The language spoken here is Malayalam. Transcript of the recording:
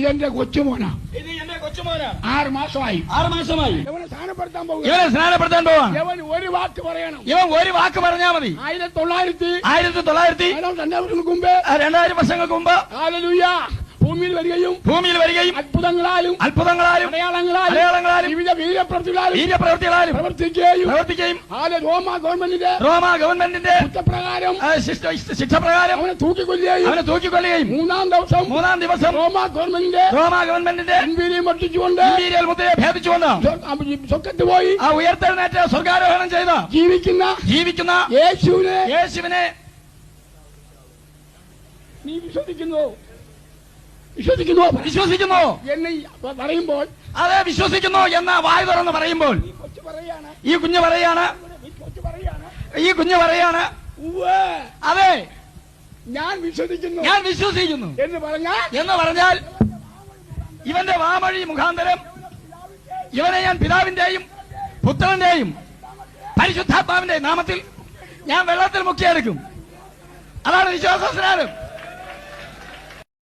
ഇതെന്റെ കൊച്ചുമോനാ. ഇത് എന്റെ കൊച്ചുമോനാണ് ആറ് മാസമായി. ആറ് മാസമായി. ഇവനെ സ്ഥാനപ്പെടുത്താൻ പോകുക ഇവനെ സ്നാനപ്പെടുത്താൻ പോവാണ് ഇവൻ ഒരു വാക്ക് പറയണം. ഇവൻ ഒരു വാക്ക് പറഞ്ഞാൽ മതി. ആയിരത്തി തൊള്ളായിരത്തി ആയിരത്തി തൊള്ളായിരത്തി രണ്ടായിരം വർഷങ്ങൾക്ക് മുമ്പ് രണ്ടായിരം വർഷങ്ങൾക്ക് മുമ്പ്. ഭൂമിയിൽ വരികയും ഭൂമിയിൽ വരികയും അത്ഭുതങ്ങളാലും അത്ഭുതങ്ങളാലും അടയാളങ്ങളാലും അടയാളങ്ങളാലും വിവിധ വീരപ്രവൃത്തികളാലും വീര്യപ്രവൃത്തികളാലും പ്രവർത്തിക്കുകയും പ്രവർത്തിക്കുകയും ആല റോമ ഗവൺമെന്റിന്റെ റോമ ഗവൺമെന്റിന്റെ കുറ്റപ്രകാരം ശിക്ഷപ്രകാരം അവനെ തൂക്കിക്കൊല്ലുകയും അവനെ തൂക്കിക്കൊല്ലുകയും മൂന്നാം ദിവസം മൂന്നാം ദിവസം റോമ ഗവൺമെന്റിന്റെ റോമ ഗവൺമെന്റിന്റെ പിൻവീര്യം വർദ്ധിച്ചുകൊണ്ട് ഇമ്പീരിയൽ മുദ്രയെ ഭേദിച്ചുകൊണ്ട് സ്വക്കത്ത് പോയി ആ ഉയർത്തെഴുന്നേറ്റ് സ്വർഗാരോഹണം ചെയ്ത ജീവിക്കുന്ന ജീവിക്കുന്ന യേശുവിനെ യേശുവിനെ നീ വിശ്വസിക്കുന്നു. വിശ്വസിക്കുന്നു വിശ്വസിക്കുന്നു. എന്ന് പറയുമ്പോൾ അതെ വിശ്വസിക്കുന്നു എന്ന് വായു തുറന്ന് പറയുമ്പോൾ. ഈ കുഞ്ഞ് പറയാണ്. ഈ കുഞ്ഞ് പറയാണ്. അതെ. ഞാൻ വിശ്വസിക്കുന്നു ഞാൻ വിശ്വസിക്കുന്നു. എന്ന് പറഞ്ഞാൽ എന്ന് പറഞ്ഞാൽ ഇവന്റെ വാമഴി മുഖാന്തരം ഇവനെ ഞാൻ പിതാവിന്റെയും പുത്രന്റെയും പരിശുദ്ധാത്മാവിന്റെ നാമത്തിൽ ഞാൻ വെള്ളത്തിൽ മുക്കിയെടുക്കും. അതാണ് വിശ്വാസ സ്നാനം.